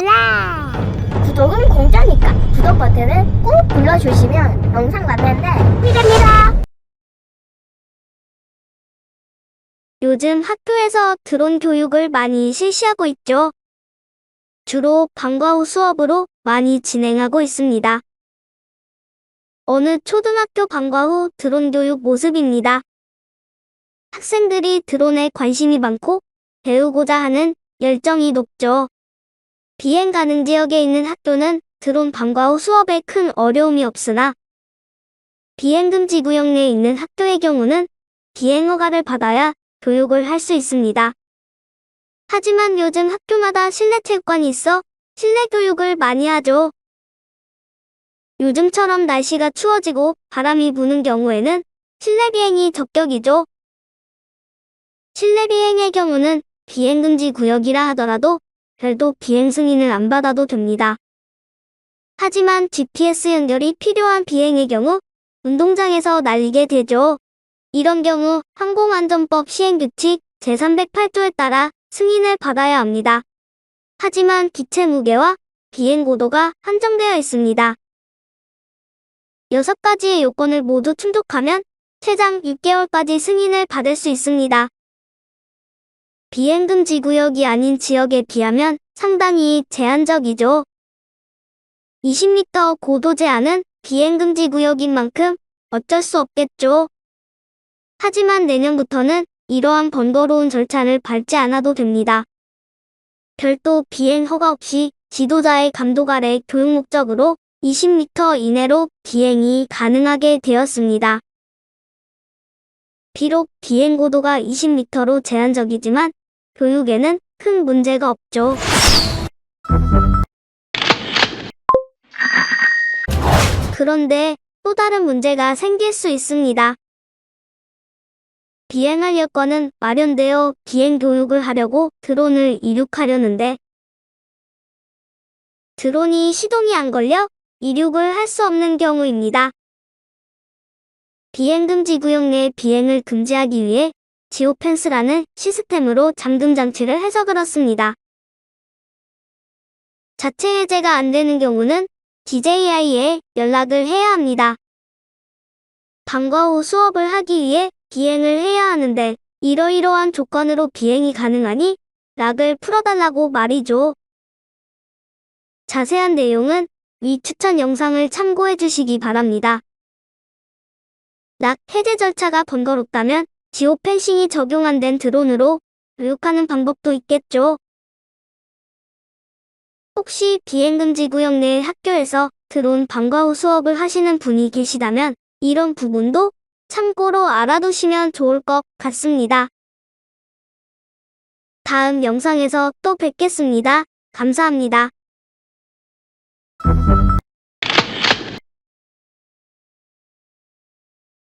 랄랄라 구독은 공짜니까 구독 버튼을 꾹 눌러주시면 영상 만드는데 힘됩니다 요즘 학교에서 드론 교육을 많이 실시하고 있죠. 주로 방과 후 수업으로 많이 진행하고 있습니다. 어느 초등학교 방과 후 드론 교육 모습입니다. 학생들이 드론에 관심이 많고 배우고자 하는 열정이 높죠. 비행 가능 지역에 있는 학교는 드론 방과 후 수업에 큰 어려움이 없으나 비행 금지 구역 내에 있는 학교의 경우는 비행 허가를 받아야 교육을 할 수 있습니다. 하지만 요즘 학교마다 실내 체육관이 있어 실내 교육을 많이 하죠. 요즘처럼 날씨가 추워지고 바람이 부는 경우에는 실내 비행이 적격이죠. 실내 비행의 경우는 비행 금지 구역이라 하더라도 별도 비행 승인을 안 받아도 됩니다. 하지만 GPS 연결이 필요한 비행의 경우 운동장에서 날리게 되죠. 이런 경우 항공안전법 시행규칙 제308조에 따라 승인을 받아야 합니다. 하지만 기체 무게와 비행 고도가 한정되어 있습니다. 6가지의 요건을 모두 충족하면 최장 6개월까지 승인을 받을 수 있습니다. 비행금지 구역이 아닌 지역에 비하면 상당히 제한적이죠. 20m 고도 제한은 비행금지 구역인 만큼 어쩔 수 없겠죠. 하지만 내년부터는 이러한 번거로운 절차를 밟지 않아도 됩니다. 별도 비행 허가 없이 지도자의 감독 아래 교육 목적으로 20m 이내로 비행이 가능하게 되었습니다. 비록 비행 고도가 20m로 제한적이지만 교육에는 큰 문제가 없죠. 그런데 또 다른 문제가 생길 수 있습니다. 비행할 여건은 마련되어 비행 교육을 하려고 드론을 이륙하려는데 드론이 시동이 안 걸려 이륙을 할 수 없는 경우입니다. 비행금지 구역 내 비행을 금지하기 위해 지오펜스라는 시스템으로 잠금 장치를 해서 그렇습니다. 자체 해제가 안 되는 경우는 DJI에 연락을 해야 합니다. 방과 후 수업을 하기 위해 비행을 해야 하는데 이러이러한 조건으로 비행이 가능하니 락을 풀어달라고 말이죠. 자세한 내용은 위 추천 영상을 참고해 주시기 바랍니다. 락 해제 절차가 번거롭다면 지오펜싱이 적용 안 된 드론으로 교육하는 방법도 있겠죠. 혹시 비행금지 구역 내 학교에서 드론 방과 후 수업을 하시는 분이 계시다면 이런 부분도 참고로 알아두시면 좋을 것 같습니다. 다음 영상에서 또 뵙겠습니다. 감사합니다.